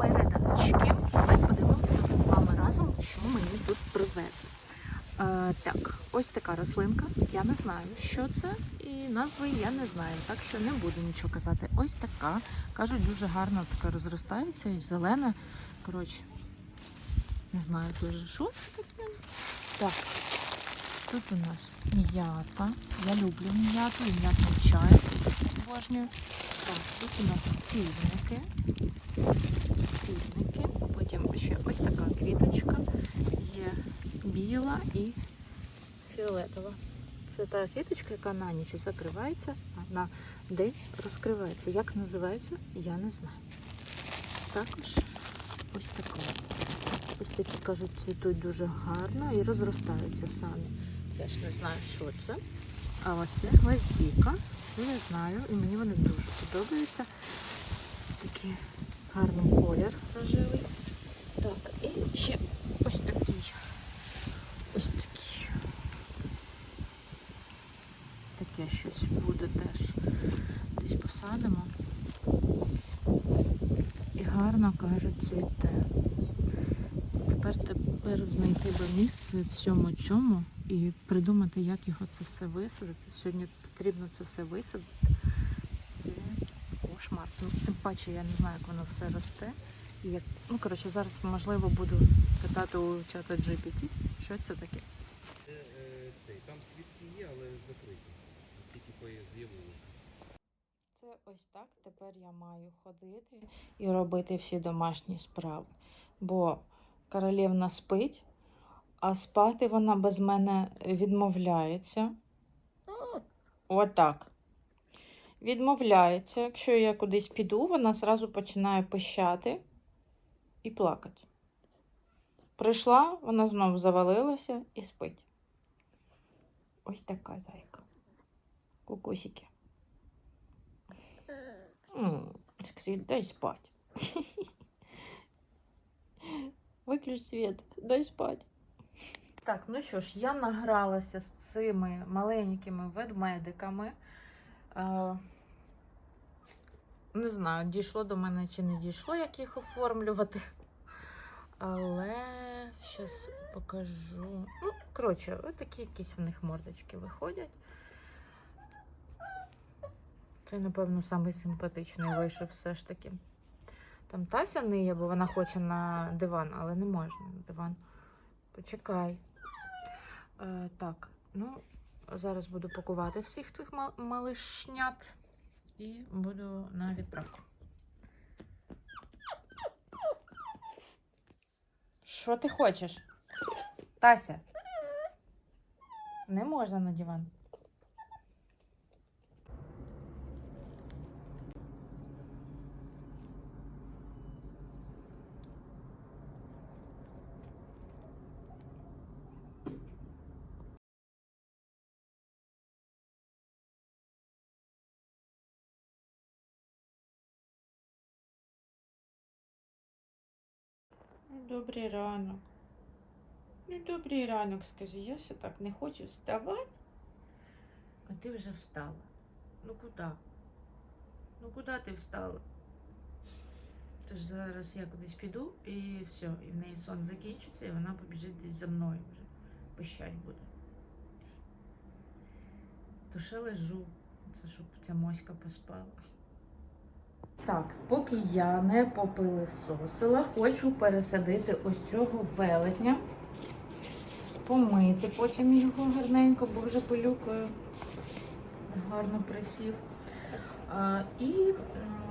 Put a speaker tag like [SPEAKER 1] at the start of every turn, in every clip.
[SPEAKER 1] передачки. Давай подивимося з вами разом, що мені тут привезли. Е, так, ось така рослинка. Я не знаю, що це, і назви я не знаю, так що не буду нічого казати. Ось така. Кажуть, дуже гарно така розростається і зелена. Коротше, не знаю дуже, що це таке. Так, тут у нас м'ята. Я люблю м'яту, м'ятний чай. Обожнюю. Так, тут у нас півники. Півники. Потім ще ось така квіточка. Є біла і фіолетова. Це та квіточка, яка на ніч закривається, а на день розкривається. Як називається, я не знаю. Також ось така. Ось такі кажуть, цвітуть дуже гарно і розростаються самі. Я ж не знаю, що це. А оце гвоздіка. Я знаю, і мені вони дуже подобаються. Такий гарний колір рожевий. Так, і ще ось такий. Ось такий. Таке щось буде теж. Десь посадимо. І гарно кажуть цвіте. Тепер тепер знайти би місце всьому цьому і придумати, як його це все висадити. Сьогодні потрібно це все висадити. Це кошмар. Тим паче я не знаю, як воно все росте. І як... Ну, коротше, зараз можливо буду питати у чата GPT, що це таке.
[SPEAKER 2] Це, е, цей, там квітки є, але закриті. Тільки з'явилися.
[SPEAKER 1] Це ось так. Тепер я маю ходити і робити всі домашні справи. Бо королівна спить, а спати вона без мене відмовляється. Отак. Відмовляється. Якщо я кудись піду, вона зразу починає пищати і плакати. Прийшла, вона знову завалилася і спить. Ось така зайка. Кукусики. Скажи, дай спать. Виключ світ, дай спать. Так, ну що ж, я награлася з цими маленькими ведмедиками. Не знаю, дійшло до мене чи не дійшло, як їх оформлювати. Але зараз покажу. Ну, коротше, ось такі якісь в них мордочки виходять. Це, напевно, самий симпатичний вийшов все ж таки. Там Тася ниє, бо вона хоче на диван, але не можна на диван. Почекай. Е, так, ну, зараз буду пакувати всіх цих малишнят і буду на відправку. Що ти хочеш? Тася? Не можна на диван. Добрий ранок. Ну, добрий ранок, скажи. Я ще так не хочу вставати. А ти вже встала. Ну куди? Ну куди ти встала? Це ж зараз я кудись піду і все, і в неї сон закінчиться, і вона побіжить десь за мною вже. Пищать буде. То ще лежу. Це щоб ця моська поспала. Так, поки я не попилисосила, хочу пересадити ось цього велетня, помити потім його гарненько, бо вже пилюкою гарно присів. А, і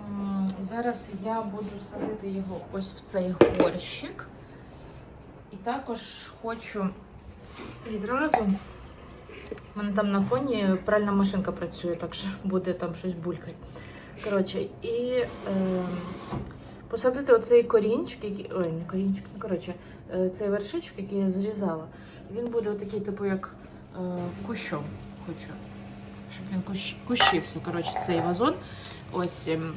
[SPEAKER 1] м, зараз я буду садити його ось в цей горщик. І також хочу відразу. У мене там на фоні пральна машинка працює, так що буде там щось булькати. Коротше, і е, посадити оцей корінчик, який. Ой, не корінчик, ну коротше, е, цей вершичок, який я зрізала, він буде отакий, типу, як е, кущом. Хочу. Щоб він кущ, кущився, коротше, цей вазон. Ось ем,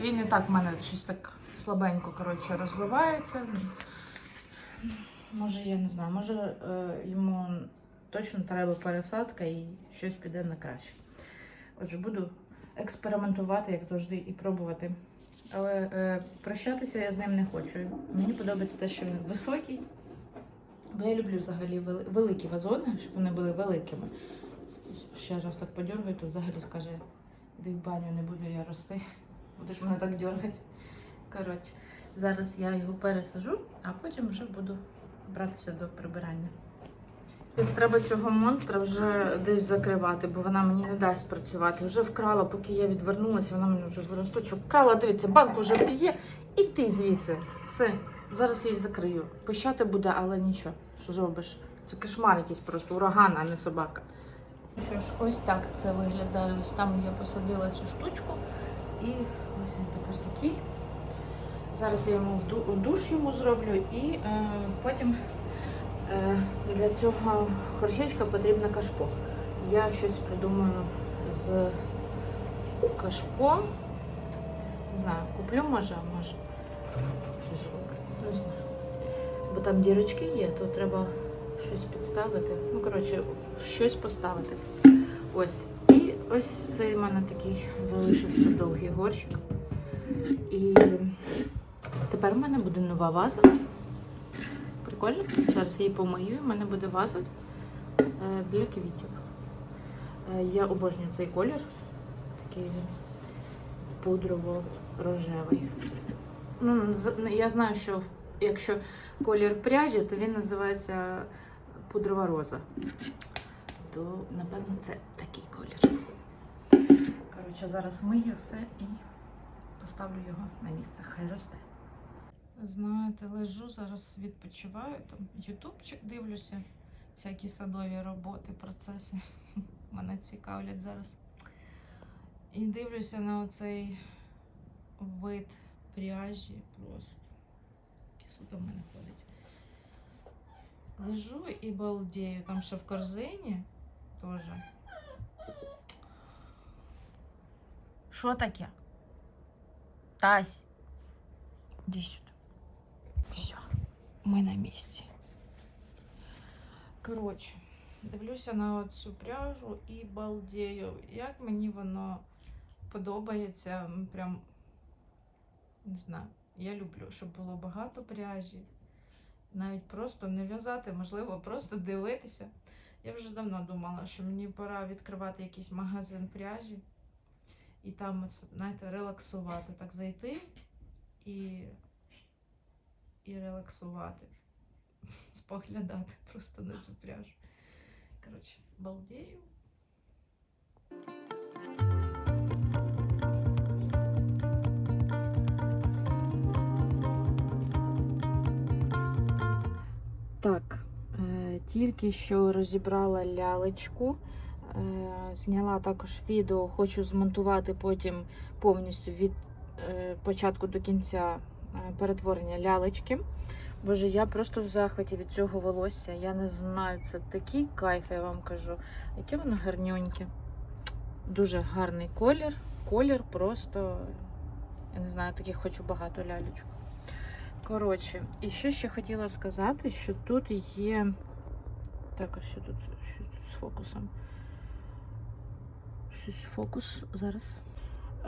[SPEAKER 1] він і так в мене щось так слабенько коротше, розвивається. Може, я не знаю, може е, йому точно треба пересадка і щось піде на краще. Отже, буду експериментувати, як завжди, і пробувати але е, прощатися я з ним не хочу. Мені подобається те, що він високий. Бо я люблю взагалі великі вазони, щоб вони були великими. Ще раз так подергаю, то взагалі скаже, іди в баню, не буду я рости. Будеш мене так дергати. Коротше, зараз я його пересажу, а потім вже буду братися до прибирання. Треба цього монстра вже десь закривати, бо вона мені не дасть працювати. Вже вкрала, поки я відвернулася, вона мені вже в росточок вкрала. Дивіться, банк вже п'є. І ти звідси. Все, зараз її закрию. Пищати буде, але нічого. Що зробиш? Це кошмар якийсь просто ураган, а не собака. Ну Що ж, ось так це виглядає. Ось там я посадила цю штучку, і ось він тепер такий. Зараз я йому душ йому зроблю і е, потім для цього горщичка потрібно кашпо. Я щось придумаю з кашпо. Не знаю, куплю може, може щось зроблю. Не знаю. Бо там дірочки є, то треба щось підставити. Ну, коротше, щось поставити. Ось. І ось цей в мене такий залишився довгий горщик. І тепер в мене буде нова ваза. Прикольно. Зараз її помию, і в мене буде ваза е, для квітів. Е, Я обожнюю цей колір. Такий він пудрово-рожевий. Ну, я знаю, що якщо колір пряжі, то він називається пудрова роза. То, напевно, це такий колір. Коротше, зараз мию все і поставлю його на місце. Хай росте. Знаєте, лежу зараз відпочиваю, там ютубчик дивлюся, всякі садові роботи, процеси мене цікавлять зараз. І дивлюся на оцей вид пряжі просто. Кисута в мене ходить. Лежу і балдею. Там ще в корзині теж. Що таке? Тась. Іди сюди. Все, ми на місці. Коротше, дивлюся на цю пряжу і балдею. Як мені воно подобається. Прям не знаю. Я люблю, щоб було багато пряжі. Навіть просто не в'язати, можливо, просто дивитися. Я вже давно думала, що мені пора відкривати якийсь магазин пряжі і там, знаєте, релаксувати, так зайти і, і релаксувати, споглядати просто на цю пряжу. Коротше, балдею. Так, е, тільки що розібрала лялечку. Е, Зняла також відео, хочу змонтувати потім повністю від е, початку до кінця перетворення лялечки. Боже, я просто в захваті від цього волосся. Я не знаю, це такий кайф, я вам кажу. Яке воно гарнюньке. Дуже гарний колір. Колір просто, я не знаю, таких хочу багато лялечок. Коротше, і що ще хотіла сказати, що тут є. Так, а що тут, що тут з фокусом? Щось фокус зараз.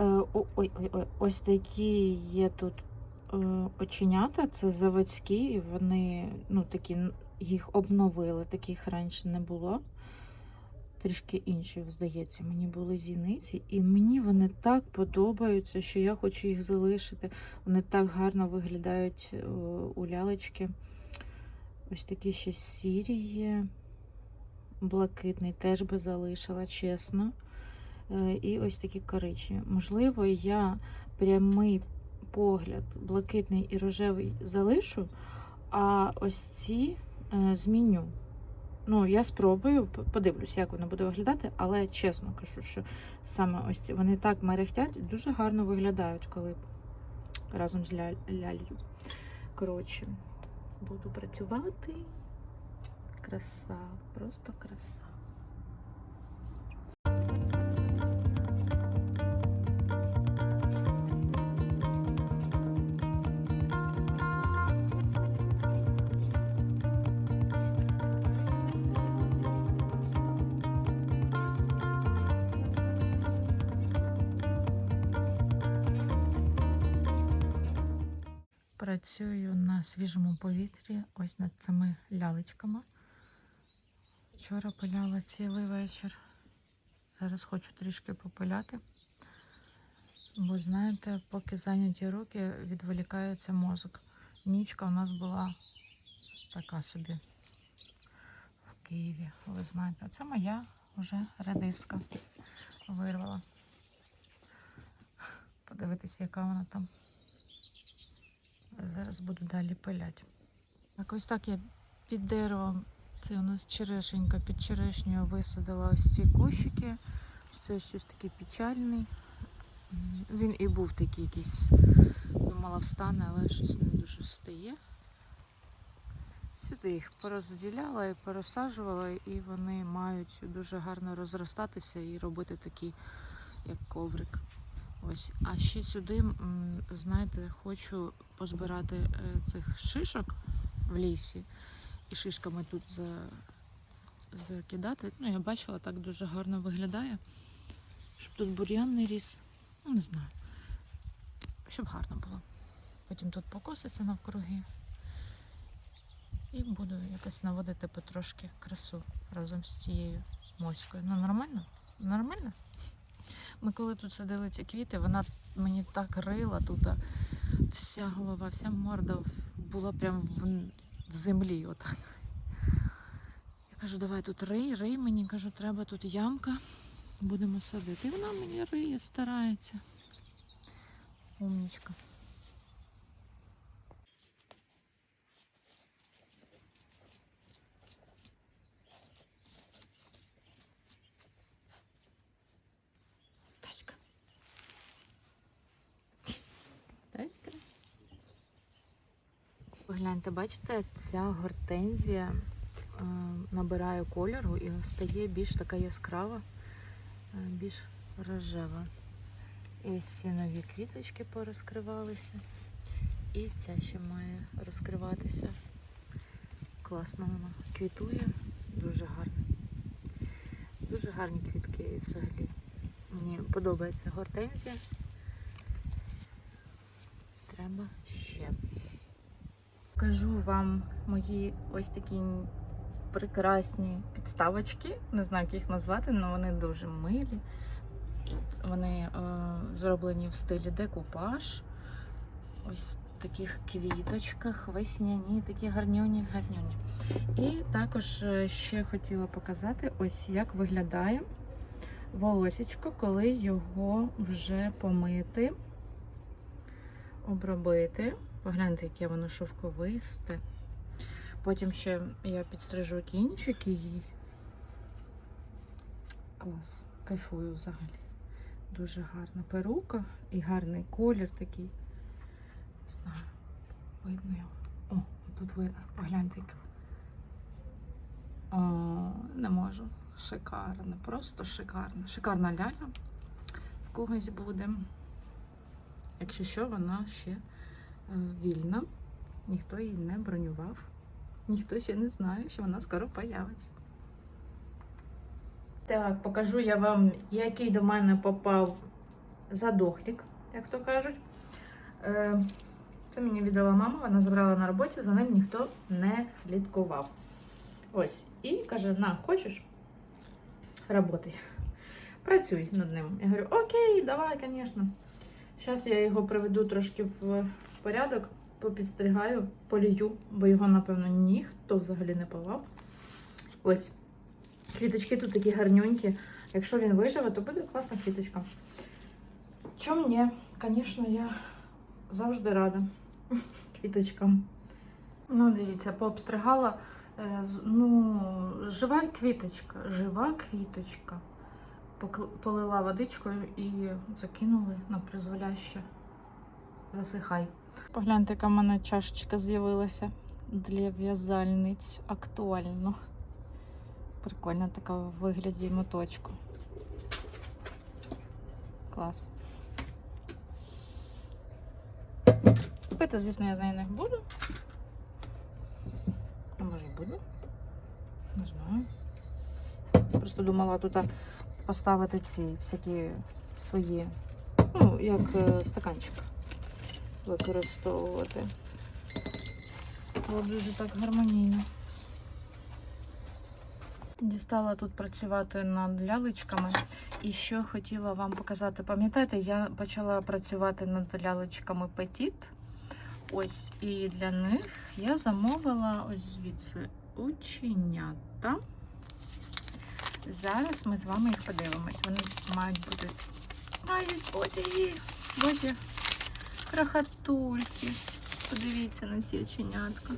[SPEAKER 1] Е, о- ой, ой, ой, ось такі є тут е, оченята, це заводські, і вони, ну, такі, їх обновили, таких раніше не було. Трішки інші, здається, мені були зіниці, і мені вони так подобаються, що я хочу їх залишити. Вони так гарно виглядають е, у лялечки. Ось такі ще сірі є. Блакитний теж би залишила, чесно. Е, І ось такі коричневі. Можливо, я прямий погляд, блакитний і рожевий залишу, а ось ці е, зміню. Ну, я спробую, подивлюсь, як воно буде виглядати, але чесно кажу, що саме ось ці вони так мерехтять і дуже гарно виглядають, коли разом з ля- лялью. Коротше, буду працювати. Краса, просто краса. Працюю на свіжому повітрі, ось над цими лялечками. Вчора пиляла цілий вечір. Зараз хочу трішки попиляти. Бо знаєте, поки зайняті руки, відволікається мозок. Нічка у нас була така собі в Києві. Ви знаєте, це моя вже редиска вирвала. Подивитися, яка вона там. Зараз буду далі пиляти. Так, ось так я під деревом, це у нас черешенька, під черешнею висадила ось ці кущики. Це щось такий печальний. Він і був такий якийсь, думала, встане, але щось не дуже встає. Сюди їх порозділяла і пересаджувала, і вони мають дуже гарно розростатися і робити такий, як коврик. Ось. А ще сюди, знаєте, хочу позбирати е, цих шишок в лісі і шишками тут закидати. Ну, я бачила, так дуже гарно виглядає. Щоб тут бур'ян не ріс. Ну, не знаю. Щоб гарно було. Потім тут покоситься навкруги. І буду якось наводити потрошки красу разом з цією моською. Ну, нормально? Нормально? Ми коли тут садили ці квіти, вона мені так рила тут. Вся голова, вся морда була прям в, в землі. Отак. Я кажу, давай тут рий, рий мені кажу, треба тут ямка, будемо садити. І вона мені риє, старається. Умнічка. Бачите, ця гортензія е, набирає кольору і стає більш така яскрава, е, більш рожева. І ось ці нові квіточки порозкривалися. І ця ще має розкриватися. Класно вона квітує, дуже гарно. Дуже гарні квітки і взагалі. Мені подобається гортензія. Треба ще. Покажу вам мої ось такі прекрасні підставочки. Не знаю, як їх назвати, але вони дуже милі. Вони е, зроблені в стилі декупаж. Ось в таких квіточках, весняні, такі гарнюні, гарнюні. І також е, ще хотіла показати, ось як виглядає волосечко, коли його вже помити, обробити. Погляньте, яке воно шовковисте. Потім ще я підстрижу кінчики їй. Клас, кайфую взагалі. Дуже гарна перука і гарний колір такий. Не знаю, видно його. О, тут видно. Погляньте. О, не можу. Шикарно, просто шикарно. Шикарна ляля в когось буде. Якщо що, вона ще вільна. Ніхто її не бронював. Ніхто ще не знає, що вона скоро появиться. Так, покажу я вам, який до мене попав задохлік, як то кажуть. Е, Це мені віддала мама, вона забрала на роботі, за ним ніхто не слідкував. Ось. І каже: на, хочеш? Работай. Працюй над ним. Я говорю, окей, давай, звісно. Зараз я його приведу трошки в порядок, попідстригаю, полію, бо його, напевно, ніхто взагалі не пивав. Ось. Квіточки тут такі гарнюнькі. Якщо він виживе, то буде класна квіточка. Чому ні? Звісно, я завжди рада квіточкам. Ну, дивіться, пообстригала. Е, Ну, жива квіточка, жива квіточка. Полила водичкою і закинули на призволяще. Засихай. Погляньте, яка в мене чашечка з'явилася для в'язальниць. Актуально. Прикольна така в вигляді моточку. Клас. Пити, звісно, я з нею не буду. А може і буду? Не знаю. Просто думала тут поставити ці всякі свої, ну, як е, стаканчик використовувати. вийшло дуже так гармонійно. Дістала тут працювати над лялечками. І що хотіла вам показати, пам'ятаєте, я почала працювати над лялечками Petit. Ось, і для них я замовила ось звідси ученята. Зараз ми з вами їх подивимось. Вони мають бути. Мають бути. Боже, крахатульки. Подивіться на ці оченятка.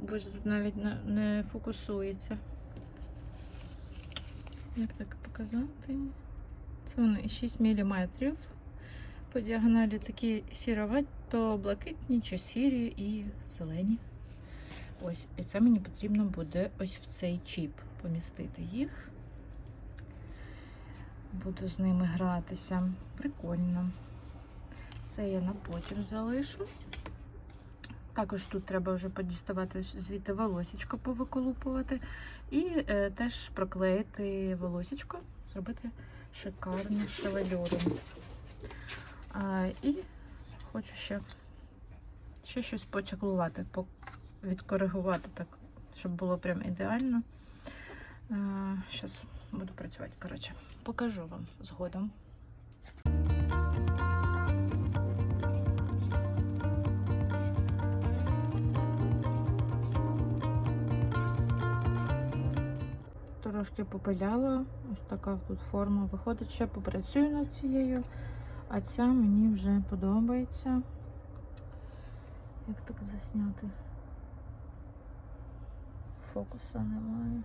[SPEAKER 1] Боже, тут навіть не, фокусується. Як так показати? Це вони 6 мм. По діагоналі такі сіровато-блакитні, чи сірі і зелені. Ось, і це мені потрібно буде ось в цей чіп помістити їх. Буду з ними гратися. Прикольно. Це я на потім залишу. Також тут треба вже подіставати звідти волосечко повиколупувати. І е, теж проклеїти волосечко, зробити шикарну шевелюру. А, і хочу ще, ще щось почаклувати, відкоригувати так, щоб було прям ідеально. Зараз буду працювати, коротше. Покажу вам згодом. Трошки попиляла, ось така тут форма виходить. Ще попрацюю над цією, а ця мені вже подобається. Як так засняти? Фокуса немає.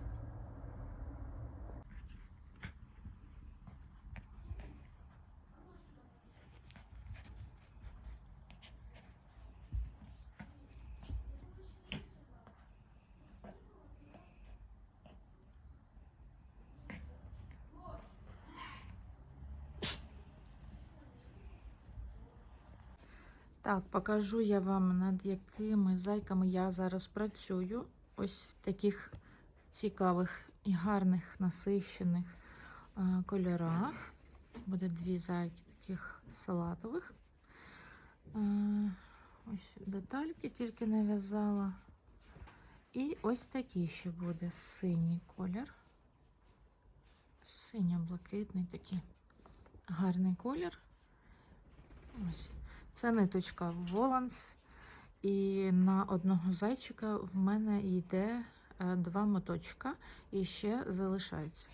[SPEAKER 1] Так, покажу я вам, над якими зайками я зараз працюю. Ось в таких цікавих і гарних насищених е, кольорах. Буде дві зайки таких салатових. Е, ось детальки тільки нав'язала. І ось такий ще буде синій колір. Синьо-блакитний такий гарний колір. Ось. Це ниточка Воланс. І на одного зайчика в мене йде е, два моточка і ще залишається.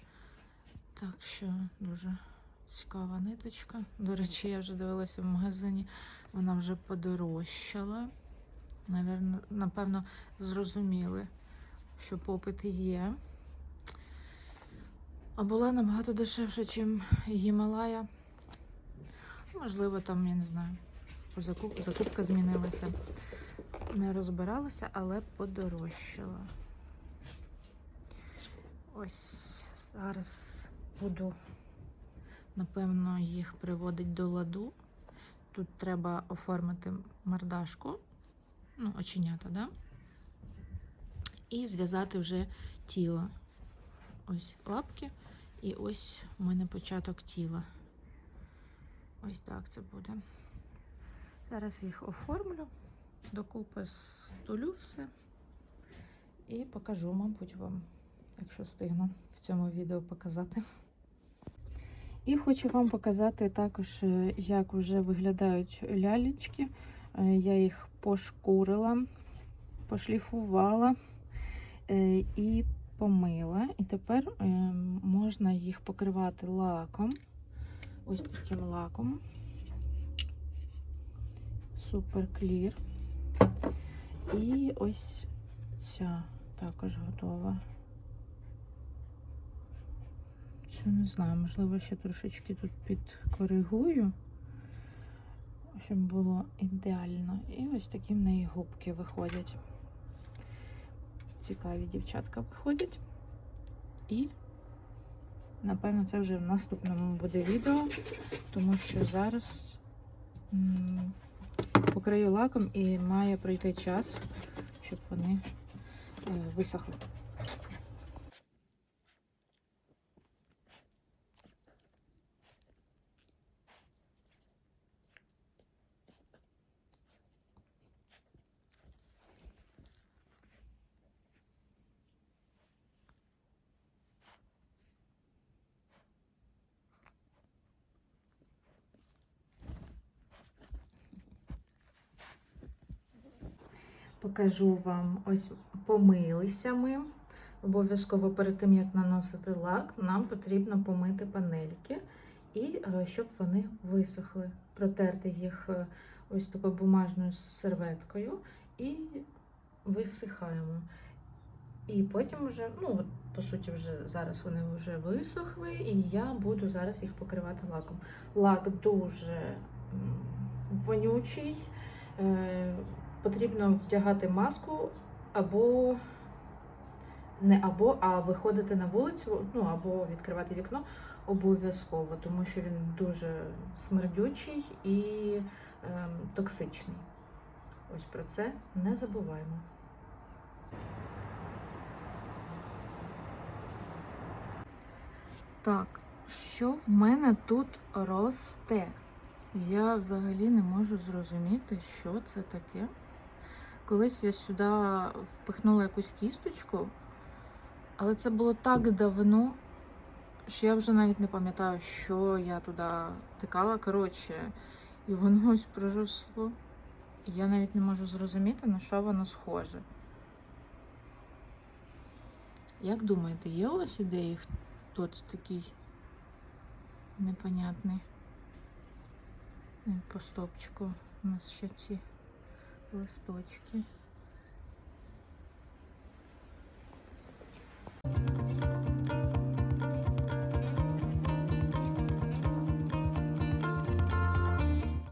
[SPEAKER 1] Так що дуже цікава ниточка. До речі, я вже дивилася в магазині, вона вже подорожчала. Наверно, напевно, зрозуміли, що попит є. А була набагато дешевше, ніж Гімалая. Можливо, там, я не знаю, закуп- закупка змінилася. Не розбиралася, але подорожчала. Ось зараз буду, напевно, їх приводити до ладу. Тут треба оформити мордашку, ну, оченята, да? І зв'язати вже тіло. Ось лапки, і ось у мене початок тіла. Ось так це буде. Зараз їх оформлю, докупи стулю все і покажу, мабуть, вам, якщо встигну в цьому відео показати. І хочу вам показати також, е, як вже виглядають лялечки. Е, Я їх пошкурила, пошліфувала е, і помила. І тепер можна їх покривати лаком. Ось таким лаком. Супер клір. І ось ця також готова. Цю не знаю, можливо, ще трошечки тут підкоригую, щоб було ідеально. І ось такі в неї губки виходять. Цікаві дівчатка виходять. І Напевно, це вже в наступному буде відео, тому що зараз покрию лаком і має пройти час, щоб вони е, висохли. Покажу вам ось помилися ми. Обов'язково перед тим, як наносити лак, нам потрібно помити панельки і е, щоб вони висохли. Протерти їх е, ось такою бумажною серветкою і висихаємо. І потім вже, ну, по суті, вже зараз вони вже висохли, і я буду зараз їх покривати лаком. Лак дуже вонючий. Е, потрібно вдягати маску або не або, а виходити на вулицю, ну або відкривати вікно обов'язково, тому що він дуже смердючий і ем, токсичний. Ось про це не забуваємо. Так, що в мене тут росте? Я взагалі не можу зрозуміти, що це таке. Колись я сюди впихнула якусь кісточку, але це було так давно, що я вже навіть не пам'ятаю, що я туди тикала. Коротше, і воно ось проросло. І Я навіть не можу зрозуміти, на що воно схоже. Як думаєте, є у вас ідеї, хто це такий непонятний? По стопчику у нас ще ці листочки.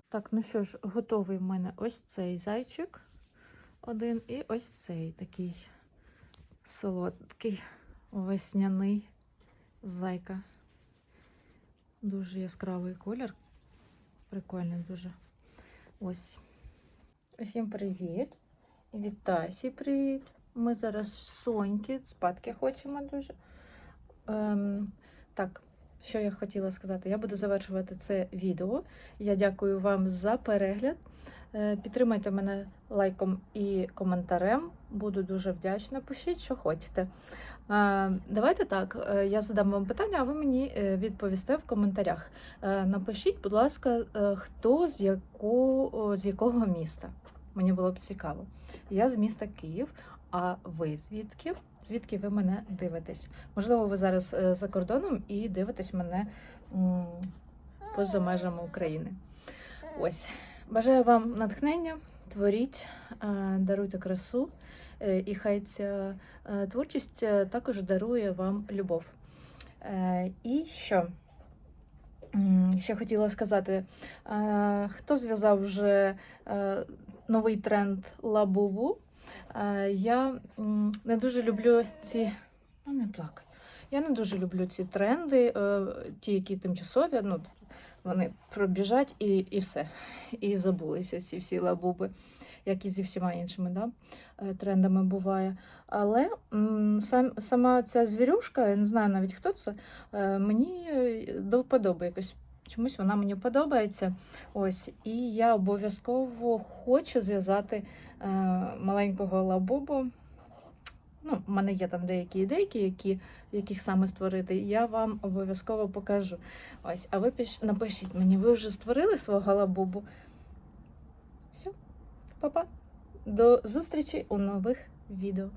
[SPEAKER 1] Так, ну що ж, готовий в мене ось цей зайчик один і ось цей такий солодкий весняний зайка. Дуже яскравий колір. Прикольний дуже. Ось. Усім привіт. Від привіт. Ми зараз Соньки, спадки хочемо дуже. Ем, так, що я хотіла сказати? Я буду завершувати це відео. Я дякую вам за перегляд. Е, Підтримайте мене лайком і коментарем. Буду дуже вдячна. Пишіть, що хочете. Е, Давайте так, е, я задам вам питання, а ви мені е, відповісте в коментарях. Е, Напишіть, будь ласка, е, хто з якого, з якого міста. Мені було б цікаво. Я з міста Київ, а ви звідки? Звідки ви мене дивитесь? Можливо, ви зараз е, за кордоном і дивитесь мене поза межами України. Ось. Бажаю вам натхнення, творіть, е, даруйте красу, е, і хай ця творчість також дарує вам любов. І що? Ще хотіла сказати, хто зв'язав вже новий тренд лабубу? Е, Я не дуже люблю ці. Ну, не плакай. Я не дуже люблю ці тренди, е, ті, які тимчасові. Ну, вони пробіжать і, і все. І забулися ці всі лабуби, як і зі всіма іншими да? е, трендами буває. Але сам, сама ця звірюшка, я не знаю навіть хто це, мені до вподоби якось. Чомусь вона мені подобається. Ось, і я обов'язково хочу зв'язати е, маленького лабубу. Ну, в мене є там деякі ідейки, які, яких саме створити. Я вам обов'язково покажу. Ось, а ви піш... напишіть мені, ви вже створили свого лабубу? Все, па-па. До зустрічі у нових відео.